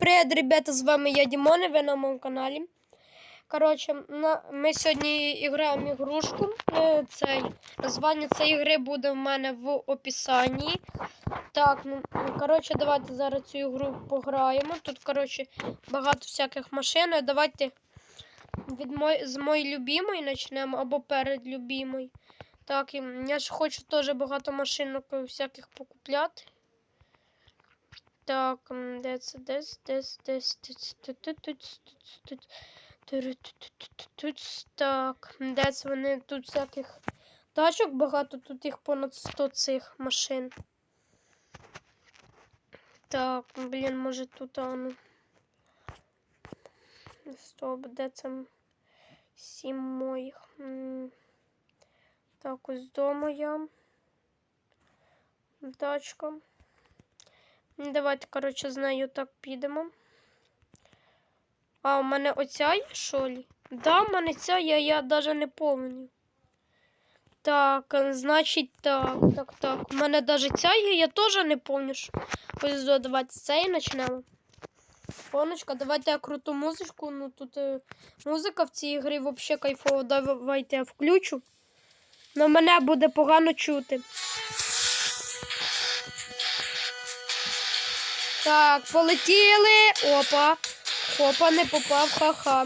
Привіт, ребята, з вами я Дімон, і ви на моєму каналі. Коротше, ми сьогодні граємо ігрушку. Е, Цей, названня цієї гри буде в мене в описанні. Так, ну, коротше, давайте зараз цю ігру пограємо. Тут, коротше, багато всяких машин. Давайте від мой, з моєї любимої почнемо або перед любимою. Так, я ж хочу теж багато машинок всяких покупляти. Так, десь, десь, десь, десь, тут, тут, тут, тут, тут, так, десь вони тут всяких тачок багато, тут їх понад 100 цих машин. Так, блін, може тут ану. Стоп, де це сім моїх. Так, ось дома я. Тачка. Ну, Давайте, коротше, з нею так підемо. А, у мене оця є, що лі? Да, у мене ця є, я навіть не пам'ятаю. Так, е, значить, так, так, так. У мене навіть ця є, я теж не що- Ось давайте з цієї почнемо. Поночка, давайте я круту музичку. Ну тут е, музика в цій грі взагалі кайфова. Давайте я включу. Но мене буде погано чути. Так, полетіли. Опа. Опа, не попав, ха-ха.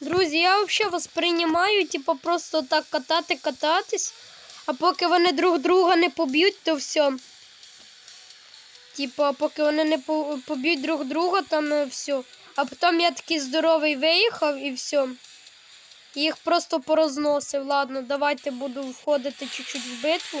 Друзі, я взагалі вас приймаю, типу, просто так катати, кататись. А поки вони друг друга не поб'ють, то все. Типа, поки вони не поб'ють друг друга, там е, все. А потім я такий здоровий виїхав і все. Їх просто порозносив. Ладно, давайте буду входити чуть-чуть в битву.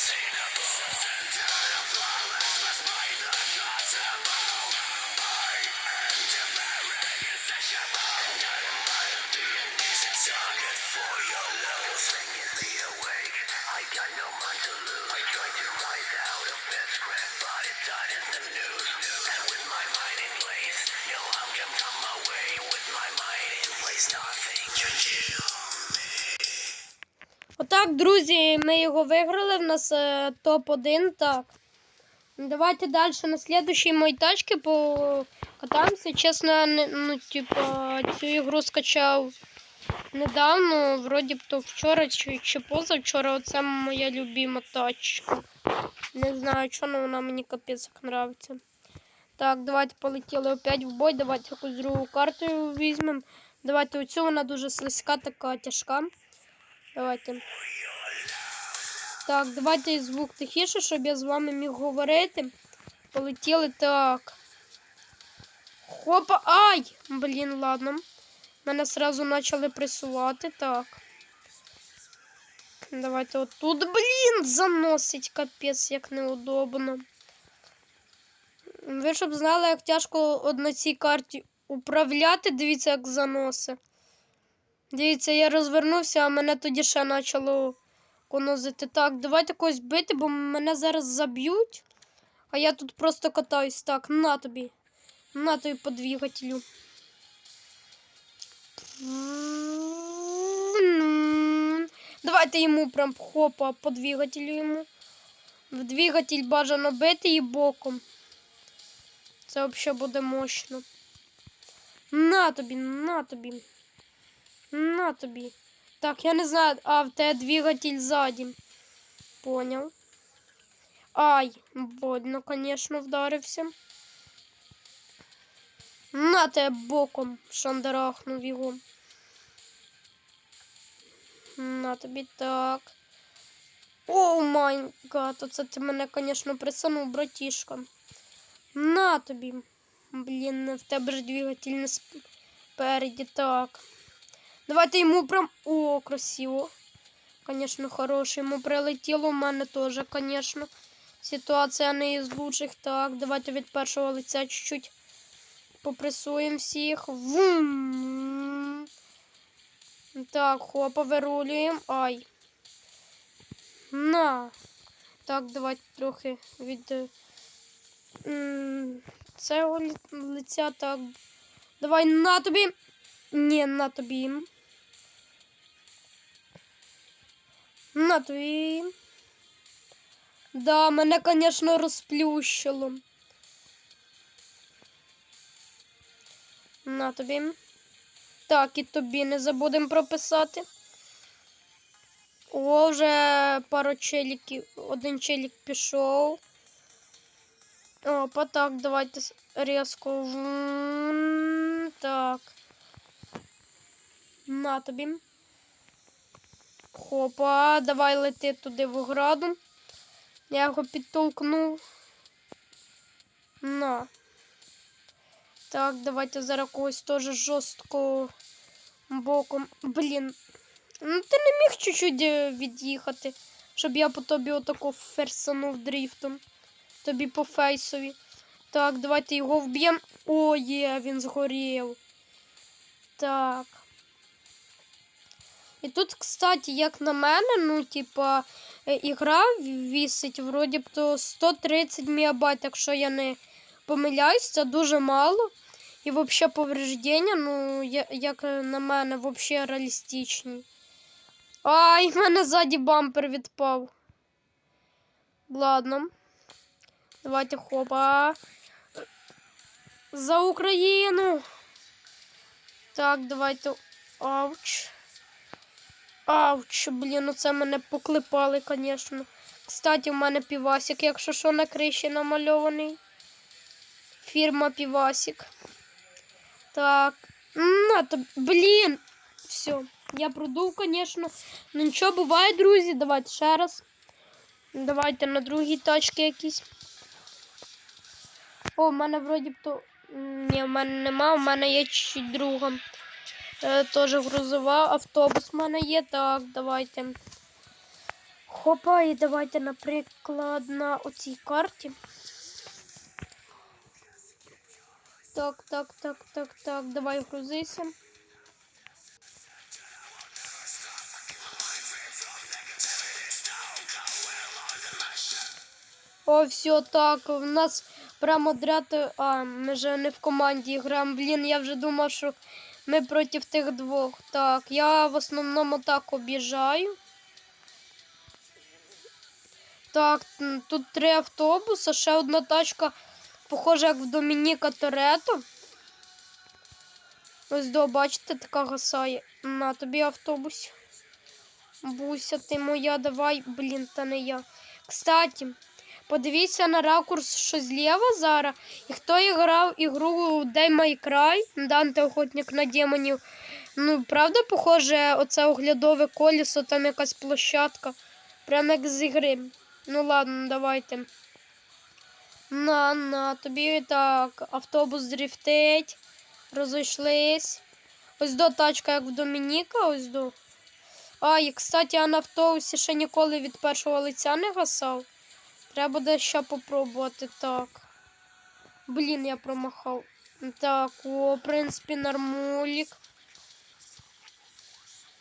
Sega 2. Отак, друзі, ми його виграли. В нас е, топ-1. Так. Давайте далі на слідущій моїй тачці покатаємося. Чесно, не, ну, типа, цю ігру скачав недавно, вроді б то вчора чи, чи позавчора. Оце моя любима тачка. Не знаю, чого вона мені капець нравиться. Так, давайте полетіли опять в бой. Давайте якусь другу карту візьмемо. Давайте оцю вона дуже слизька, така тяжка. Давайте. Так, давайте звук тихіше, щоб я з вами міг говорити. Полетіли так. Хопа. Ай! Блін, ладно. Мене сразу почали пресувати. Так. Давайте отут. Блін, заносить капець, як неудобно. Ви щоб знали, як тяжко на цій карті управляти, дивіться, як заноси. Дивіться, я розвернувся, а мене тоді ще почало конозити. Так, давайте когось бити, бо мене зараз заб'ють. А я тут просто катаюсь. Так, на тобі. На тобі по двигателю. Давайте йому прям хопа по двигателю йому. В двигатель бажано бити і боком. Це взагалі буде мощно. На тобі, на тобі. На тобі. Так, я не знаю, а в тебе двигатель ззаді. Поняв. Ай, больно, конечно, вдарився. На тебе боком шандарахнув його. На тобі так. О май гад, оце ти мене, конечно, присунув, братішка. На тобі. Блін, в тебе ж двигатель не спереді. Так. Давайте йому прям. О, красиво. Конечно, хороший. Йому прилетіло у мене теж, конечно. Ситуація не із лучших. Так, давайте від першого лиця чуть-чуть попресуємо всіх. Вум. Так, хопа, вирулюємо. Ай. На. Так, давайте трохи від е, цього лиця. Так. Давай на тобі. Ні, на тобі. На тобі. Да, мене, звісно, розплющило. На тобі. Так, і тобі не забудемо прописати. О, вже пару челіків. Один челік пішов. Опа, так, давайте різко. Так. На тобі. Хопа, давай лети туди в ограду. Я його підтолкнув. На. Так, давайте зараз когось теж жорстко боком. Блін. Ну ти не міг чуть-чуть е, від'їхати, щоб я по тобі отако ферсанув дріфтом. Тобі по фейсові. Так, давайте його вб'ємо. О, є, він згорів. Так. І тут, кстати, як на мене, ну, типа, е, ігра вісить вроді б то 130 МБ, якщо я не помиляюсь, це дуже мало. І взагалі повреждення, ну, як на мене, взагалі реалістичні. Ай, в мене ззаді бампер відпав. Ладно. Давайте хопа. За Україну. Так, давайте. Ауч. Ауч, блін, ну це мене поклепали, звісно. Кстати, у мене півасик, якщо що на криші намальований. Фірма Півасик. Так. На, то, блін. Все. Я продув, звісно. Ну нічого, буває, друзі. Давайте ще раз. Давайте на другій тачці якісь. О, в мене вроді б то. Ні, в мене нема, у мене є чуть друга. Е, Теж грузова, автобус в мене є. Так, давайте. Хопа, і давайте, наприклад, на оцій карті. Так, так, так, так, так. Давай грузися. О, все так. У нас прямо отряд. А, ми вже не в команді граємо. Блін, я вже думав, що ми проти тих двох. Так, я в основному так об'їжджаю. Так, тут три автобуса, ще одна тачка, похожа, як в Домініка Торетто. Ось до, бачите, така гасає. На тобі автобус. Буся ти моя, давай, блін, та не я. Кстати подивіться на ракурс, що зліва зараз. І хто грав ігру Day My Cry, Данте Охотник на демонів. Ну, правда, похоже, оце оглядове колесо, там якась площадка. Прямо як з ігри. Ну ладно, давайте. На, на, тобі так, автобус дрифтить. Розійшлись. Ось до тачка, як в Домініка, ось до. А, і, кстати, я на автобусі ще ніколи від першого лиця не гасав. Треба буде ще попробувати так. Блін, я промахав. Так, о, в принципі, нормулік.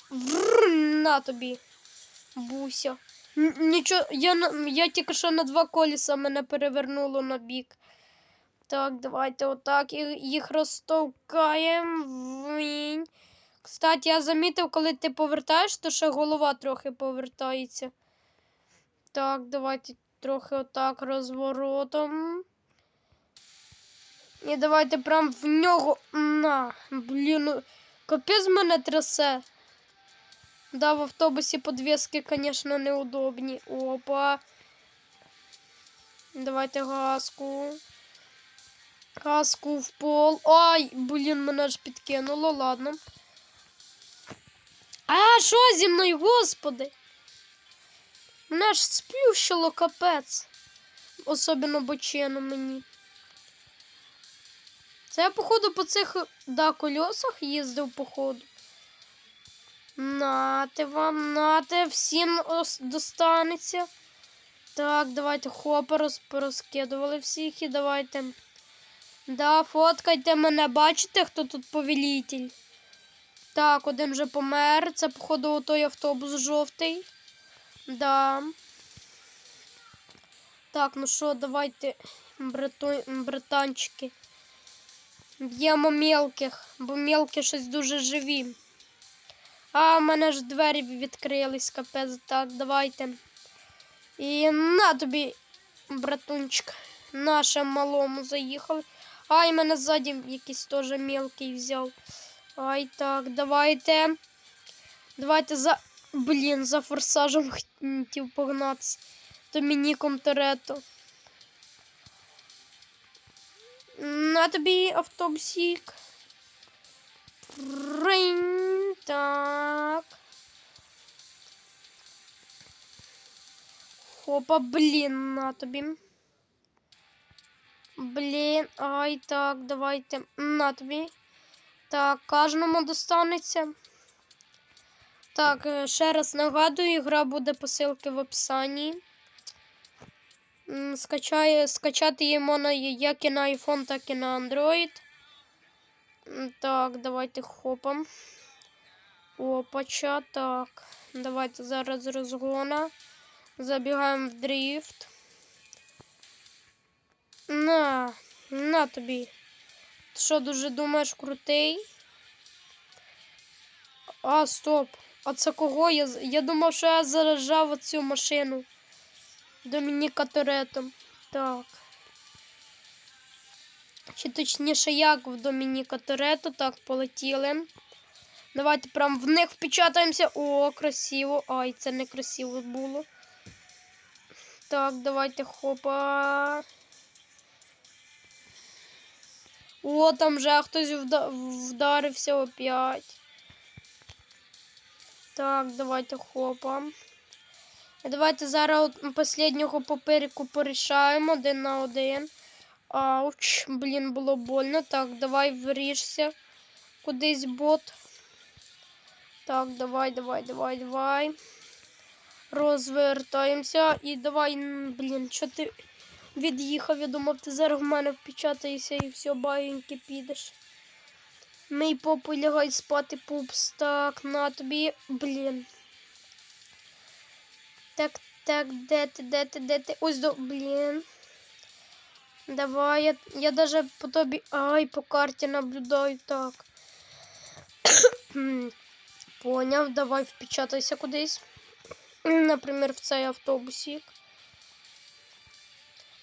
Вррр, на тобі. Буся. Нічого, я, я тільки що на два коліса мене перевернуло на бік. Так, давайте отак їх розтовкаємо. Кстати, я замітив, коли ти повертаєш, то ще голова трохи повертається. Так, давайте трохи отак розворотом. І давайте прям в нього. На. Блін, ну, капець мене трясе. Да, в автобусі подвески, звісно, неудобні. Опа. Давайте газку. Газку в пол. Ай, блін, мене ж підкинуло, ладно. А, що зі мною, господи? Мене ж сплющило капець. Особливо бочину мені. Це я, походу, по цих да, кольосах їздив, походу. Нате вам, нате, всім достанеться. Так, давайте хопа роз, порозкидували всіх і давайте. Да, фоткайте мене, бачите, хто тут повелитель? Так, один вже помер. Це, походу, той автобус жовтий. Да. Так, ну що, давайте, братанчики. Б'ємо мелких, бо мелкі щось дуже живі. А, в мене ж двері відкрились, капець. Так, давайте. І на тобі, братунчик. Нашим малому заїхали. Ай, мене ззаді якийсь теж мелкий взяв. Ай, так, давайте. Давайте за. Блін, за форсажем хотів погнатися. Домініком Торетто. На тобі автобусик. Ринь, так. Хопа, блін, на тобі. Блін, ай, так, давайте. На тобі. Так, кожному достанеться. Так, е, ще раз нагадую, гра буде посилки в описанні. Скачає, скачати її можна як і на iPhone, так і на Android. Так, давайте хопам. Опача, так. Давайте зараз розгона. Забігаємо в дріфт. На, на тобі. Ти що, дуже думаєш крутий? А, стоп. А це кого? Я, я думав, що я заражав оцю машину. Домініка Торетто. Так. Чи точніше, як в Домініка Торетто. Так, полетіли. Давайте прям в них впечатаємося. О, красиво. Ай, це не красиво було. Так, давайте хопа. О, там вже хтось вда- вдарився опять. Так, давайте хопа. Давайте зараз останнього попереку порішаємо один на один. Ауч, блін, було больно. Так, давай вріжся. Кудись бот. Так, давай, давай, давай, давай. Розвертаємося. І давай, блін, що ти від'їхав? Я думав, ти зараз в мене впечатаєшся і все, баєньки підеш. Мій попу лягай спати, пупс. Так, на тобі, блін. Так, так, де ти, де ти, де ти? Ось до, блін. Давай, я, я даже по тобі. Ай, по карті наблюдаю так. Поняв, давай впечатайся кудись. Наприклад, в цей автобусик.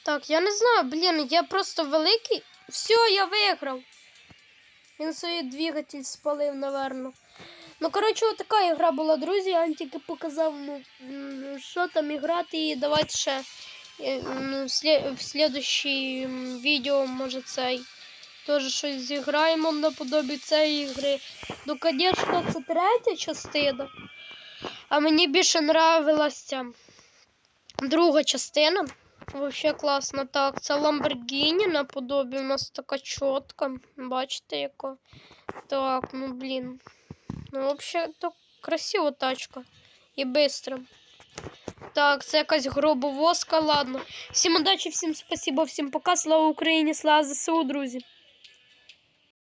Так, я не знаю, блін, я просто великий. Все, я виграв. Він свій двигатель спалив, напевно. Ну, коротше, така ігра була, друзі. Я вам тільки показав, ну, що там іграти, і давайте ще е, в, слід... в слідущій м, відео, може, цей. Теж щось зіграємо наподобі цієї ігри. Ну, звісно, це третя частина. А мені більше нравилася друга частина. Вообще класно. Так, це Lamborghini наподобі. У нас така чітка. Бачите, яка? Так, ну блін. Ну, взагалі, то красива тачка. І швидко. Так, це якась гробовозка, ладно. Всім удачі, всім спасибо, всім пока. Слава Україні, слава ЗСУ, друзі.